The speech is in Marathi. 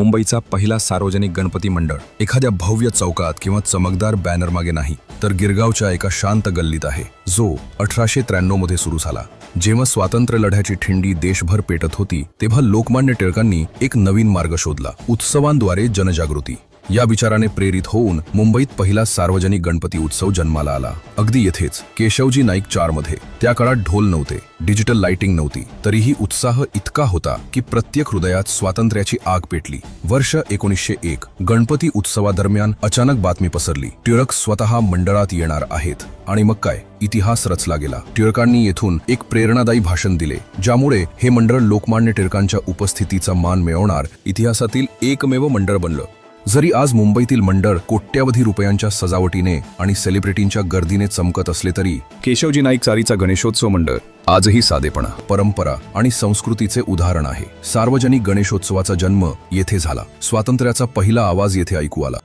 मुंबईचा पहिला सार्वजनिक गणपती मंडळ. एखाद्या भव्य चौकात किंवा चमकदार बॅनर मागे नाही तर गिरगावच्या एका शांत गल्लीत आहे. जो अठराशे त्र्याण्णवमध्ये सुरू झाला. जेव्हा स्वातंत्र्य लढ्याची ठिंडी देशभर पेटत होती तेव्हा लोकमान्य टिळकांनी एक नवीन मार्ग शोधला उत्सवांद्वारे जनजागृती. या विचाराने प्रेरित होऊन मुंबईत पहिला सार्वजनिक गणपती उत्सव जन्माला आला. अगदी येथेच केशवजी नाईक चारमध्ये त्या काळात ढोल नव्हते डिजिटल लाइटिंग नव्हती तरीही उत्साह इतका होता की प्रत्येक हृदयात स्वातंत्र्याची आग पेटली. वर्ष एकोणीसशे एक गणपती उत्सवादरम्यान अचानक बातमी पसरली. टिळक स्वतः मंडळात येणार आहेत. आणि मग काय? इतिहास रचला गेला. टिळकांनी येथून एक प्रेरणादायी भाषण दिले ज्यामुळे हे मंडळ लोकमान्य टिळकांच्या उपस्थितीचा मान मिळवणार इतिहासातील एकमेव मंडळ बनलं. जरी आज मुंबईतील मंडळ कोट्यावधी रुपयांच्या सजावटीने आणि सेलिब्रिटींच्या गर्दीने चमकत असले तरी केशवजी नाईक चारीचा गणेशोत्सव मंडळ आजही साधेपणा परंपरा आणि संस्कृतीचे उदाहरण आहे. सार्वजनिक गणेशोत्सवाचा जन्म येथे झाला. स्वातंत्र्याचा पहिला आवाज येथे ऐकू आला.